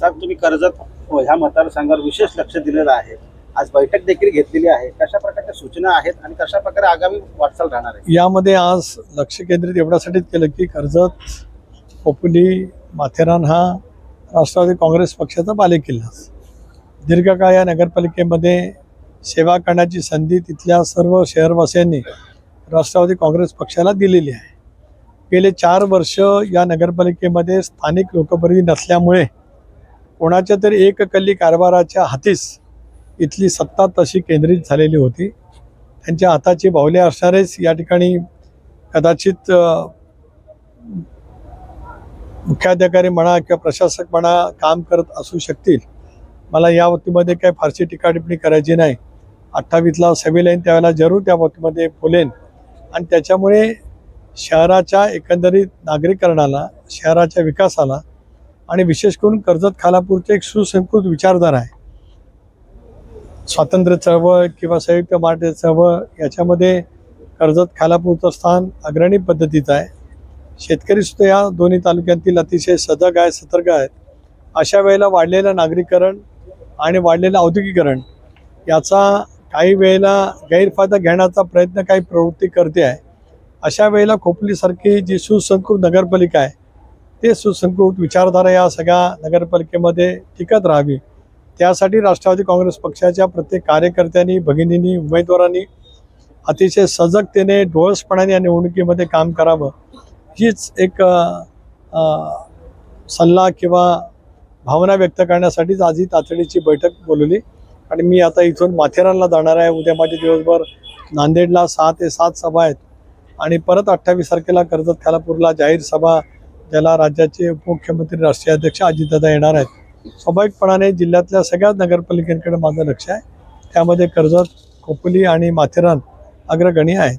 साहेब तुम्ही कर्जत हो, ह्या मतदारसंघावर विशेष लक्ष दिलेलं आहे. आज बैठक देखील घेतलेली आहे. कशा प्रकारच्या सूचना आहेत आणि कशा प्रकारे आगामी वाटचाल राहणार आहे? यामध्ये आज लक्ष केंद्रित एवढ्यासाठीच केलं की कर्जत पोपुली माथेरान हा राष्ट्रवादी काँग्रेस पक्षाचा बालेकिल्ला. दीर्घकाळ या नगरपालिकेमध्ये सेवा करण्याची संधी तिथल्या सर्व शहरवासियांनी राष्ट्रवादी काँग्रेस पक्षाला दिलेली आहे. गेले चार वर्ष या नगरपालिकेमध्ये स्थानिक लोकप्रतिनिधी नसल्यामुळे कोणाच्या तरी एककल्ली कारभाराच्या हातीस इथली सत्ता तशी केंद्रित झालेली होती. त्यांच्या हाताची बाहुले असणारेच या ठिकाणी कदाचित मुख्याधिकारी म्हणा किंवा प्रशासक म्हणा काम करत असू शकतील. मला या बाबतीमध्ये काही फारशी टीका टिप्पणी करायची नाही. अठ्ठावीसला सभेला येईन त्यावेळेला जरूर त्या बाबतीमध्ये बोलेन. आणि त्याच्यामुळे शहराच्या एकंदरीत नागरीकरणाला शहराच्या विकासाला आणि विशेष करून कर्जत खालापूरचे एक सुसंस्कृत विचारधारा आहे. स्वातंत्र्य चळवळ किंवा संयुक्त मराठी चळवळ याच्यामध्ये कर्जत खालापूरचं स्थान अग्रणी पद्धतीचं आहे. शेतकरी सुद्धा या दोन्ही तालुक्यातील अतिशय सजग आहे सतर्क आहेत. अशा वेळेला वाढलेलं नागरीकरण आणि वाढलेलं औद्योगिकरण याचा काही वेळेला गैरफायदा घेण्याचा प्रयत्न काही प्रवृत्ती करते आहे. अशा वेळेला खोपलीसारखी जी सुसंस्कृत नगरपालिका आहे ते सुसंस्कृत विचारधारा या सगळ्या नगरपालिकेमध्ये टिकत राहावी. त्यासाठी राष्ट्रवादी काँग्रेस पक्षाच्या प्रत्येक कार्यकर्त्यांनी भगिनींनी उमेदवारांनी अतिशय सजगतेने डोळसपणाने या निवडणुकीमध्ये काम करावं. हीच एक सल्ला किंवा भावना व्यक्त करण्यासाठीच आज ही तातडीची बैठक बोलवली. आणि मी आता इथून माथेरानला जाणार आहे. उद्या माझे दिवसभर नांदेडला सहा ते सात सभा आहेत. आणि परत अठ्ठावीस तारखेला कर्जत खालापूरला जाहीर सभा ज्याला राज्याचे उपमुख्यमंत्री राष्ट्रीय अध्यक्ष अजितदादा येणार आहेत. स्वाभाविकपणाने जिल्ह्यातल्या सगळ्याच नगरपालिकांकडे माझं लक्ष आहे. त्यामध्ये कर्जत खोपोली आणि माथेरान अग्रगणी आहेत.